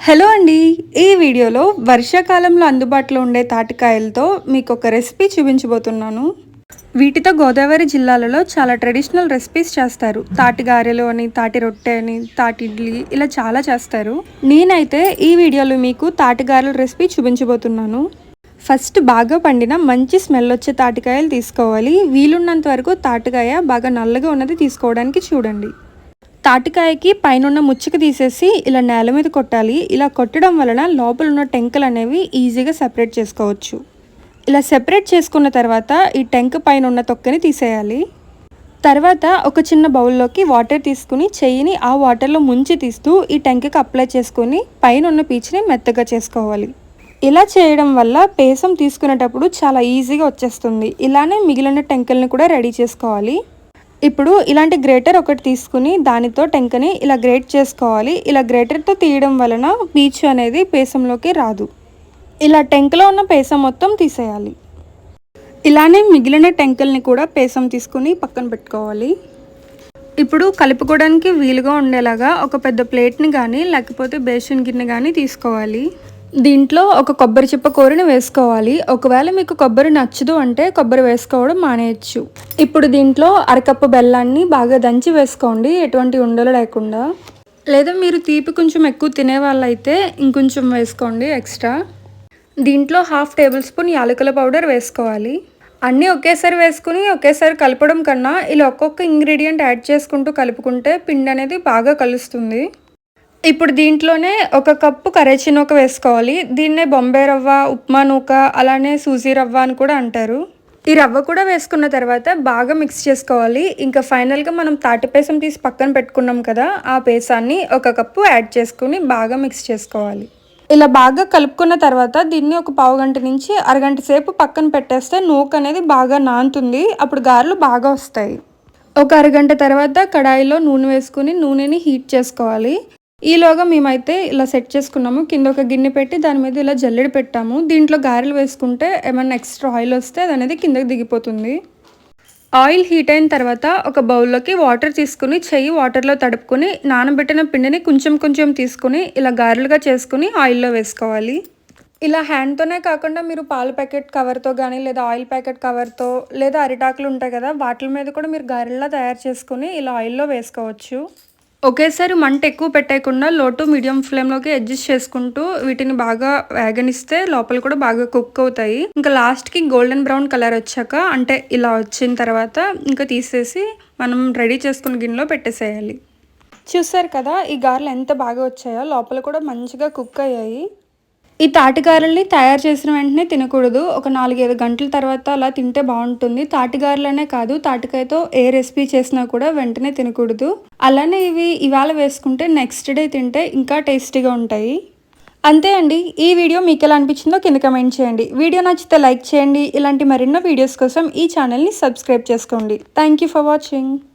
Hello అండి. ఈ వీడియోలో వర్షాకాలంలో అందుబాటులో ఉండే తాటికాయలతో మీకు ఒక రెసిపీ చూపించబోతున్నాను. వీటితో గోదావరి జిల్లాలలో చాలా ట్రెడిషనల్ రెసిపీస్ చేస్తారు. తాటి గారెలు అని తాటి రొట్టె అని తాటి ఇడ్లీ ఇలా చాలా చేస్తారు. నేనైతే ఈ వీడియోలో మీకు తాటి గారెల రెసిపీ చూపించబోతున్నాను. ఫస్ట్ బాగా పండిన మంచి స్మెల్ వచ్చే తాటికాయలు తీసుకోవాలి. వీలున్నంత వరకు తాటికాయ బాగా నల్లగా ఉన్నది తీసుకోవడానికి చూడండి. తాటికాయకి పైన ముచ్చుక తీసేసి ఇలా నేల మీద కొట్టాలి. ఇలా కొట్టడం వలన లోపల ఉన్న టెంకలు అనేవి ఈజీగా సెపరేట్ చేసుకోవచ్చు. ఇలా సెపరేట్ చేసుకున్న తర్వాత ఈ టెంక పైన ఉన్న తొక్కని తీసేయాలి. తర్వాత ఒక చిన్న బౌల్లోకి వాటర్ తీసుకుని చెయ్యిని ఆ వాటర్లో ముంచి తీస్తూ ఈ టెంకకి అప్లై చేసుకొని పైన ఉన్న పీచుని మెత్తగా చేసుకోవాలి. ఇలా చేయడం వల్ల పేసం తీసుకునేటప్పుడు చాలా ఈజీగా వచ్చేస్తుంది. ఇలానే మిగిలిన టెంకల్ని కూడా రెడీ చేసుకోవాలి. ఇప్పుడు ఇలాంటి గ్రేటర్ ఒకటి తీసుకుని దానితో టెంకని ఇలా గ్రేట్ చేసుకోవాలి. ఇలా గ్రేటర్తో తీయడం వలన పీచు అనేది పేసంలోకి రాదు. ఇలా టెంకలో ఉన్న పేసం మొత్తం తీసేయాలి. ఇలానే మిగిలిన టెంకల్ని కూడా పేసం తీసుకుని పక్కన పెట్టుకోవాలి. ఇప్పుడు కలుపుకోవడానికి వీలుగా ఉండేలాగా ఒక పెద్ద ప్లేట్ని కానీ లేకపోతే బేషన్ గిన్నె కానీ తీసుకోవాలి. దీంట్లో ఒక కొబ్బరి చిప్ప కూరని వేసుకోవాలి. ఒకవేళ మీకు కొబ్బరి నచ్చదు అంటే కొబ్బరి వేసుకోవడం మానేయచ్చు. ఇప్పుడు దీంట్లో అరకప్పు బెల్లాన్ని బాగా దంచి వేసుకోండి. ఎటువంటి ఉండలు లేకుండా. లేదా మీరు తీపి కొంచెం ఎక్కువ తినే వాళ్ళైతే ఇంకొంచెం వేసుకోండి ఎక్స్ట్రా. దీంట్లో హాఫ్ టేబుల్ స్పూన్ యాలకుల పౌడర్ వేసుకోవాలి. అన్నీ ఒకేసారి వేసుకుని ఒకేసారి కలపడం కన్నా ఇలా ఒక్కొక్క ఇంగ్రీడియంట్ యాడ్ చేసుకుంటూ కలుపుకుంటే పిండి అనేది బాగా కలుస్తుంది. ఇప్పుడు దీంట్లోనే ఒక కప్పు కరేచి నూక వేసుకోవాలి. దీన్నే బొంబే రవ్వ ఉప్మా నూక అలానే సూజీ రవ్వ అని కూడా అంటారు. ఈ రవ్వ కూడా వేసుకున్న తర్వాత బాగా మిక్స్ చేసుకోవాలి. ఇంకా ఫైనల్గా మనం తాటిపేసం తీసి పక్కన పెట్టుకున్నాం కదా ఆ పేసాన్ని ఒక కప్పు యాడ్ చేసుకుని బాగా మిక్స్ చేసుకోవాలి. ఇలా బాగా కలుపుకున్న తర్వాత దీన్ని ఒక పావు గంట నుంచి అరగంట సేపు పక్కన పెట్టేస్తే నూక అనేది బాగా నానుతుంది. అప్పుడు గారెలు బాగా వస్తాయి. ఒక అరగంట తర్వాత కడాయిలో నూనె వేసుకుని నూనెని హీట్ చేసుకోవాలి. ఈలోగా మేమైతే ఇలా సెట్ చేసుకున్నాము. కింద ఒక గిన్నె పెట్టి దాని మీద ఇలా జల్లెడ పెట్టాము. దీంట్లో గారెలు వేసుకుంటే ఏమైనా ఎక్స్ట్రా ఆయిల్ వస్తే అది అనేది కిందకి దిగిపోతుంది. ఆయిల్ హీట్ అయిన తర్వాత ఒక బౌల్లోకి వాటర్ తీసుకుని చెయ్యి వాటర్లో తడుపుకొని నానబెట్టిన పిండిని కొంచెం కొంచెం తీసుకుని ఇలా గారెలుగా చేసుకుని ఆయిల్లో వేసుకోవాలి. ఇలా హ్యాండ్తోనే కాకుండా మీరు పాల ప్యాకెట్ కవర్తో కానీ లేదా ఆయిల్ ప్యాకెట్ కవర్తో లేదా అరిటాకులు ఉంటాయి కదా వాటి మీద కూడా మీరు గారెల్లా తయారు చేసుకుని ఇలా ఆయిల్లో వేసుకోవచ్చు. ఒకేసారి మంట ఎక్కువ పెట్టేయకుండా లో టు మీడియం ఫ్లేమ్లోకి అడ్జస్ట్ చేసుకుంటూ వీటిని బాగా వేగనిస్తే లోపల కూడా బాగా కుక్ అవుతాయి. ఇంకా లాస్ట్కి గోల్డెన్ బ్రౌన్ కలర్ వచ్చాక అంటే ఇలా వచ్చిన తర్వాత ఇంకా తీసేసి మనం రెడీ చేసుకున్న గిన్నెలో పెట్టేసేయాలి. చూసారు కదా ఈ గారెలు ఎంత బాగా వచ్చాయో లోపల కూడా మంచిగా కుక్ అయ్యాయి. ఈ తాటిగారెల్ని తయారు చేసిన వెంటనే తినకూడదు. ఒక నాలుగైదు గంటల తర్వాత అలా తింటే బాగుంటుంది. తాటిగారెలనే కాదు తాటికాయతో ఏ రెసిపీ చేసినా కూడా వెంటనే తినకూడదు. అలానే ఇవి ఇవాళ వేసుకుంటే నెక్స్ట్ డే తింటే ఇంకా టేస్టీగా ఉంటాయి. అంతే అండి. ఈ వీడియో మీకు ఎలా అనిపించిందో కింద కమెంట్ చేయండి. వీడియో నచ్చితే లైక్ చేయండి. ఇలాంటి మరెన్నో వీడియోస్ కోసం ఈ ఛానల్ని సబ్స్క్రైబ్ చేసుకోండి. Thank you for watching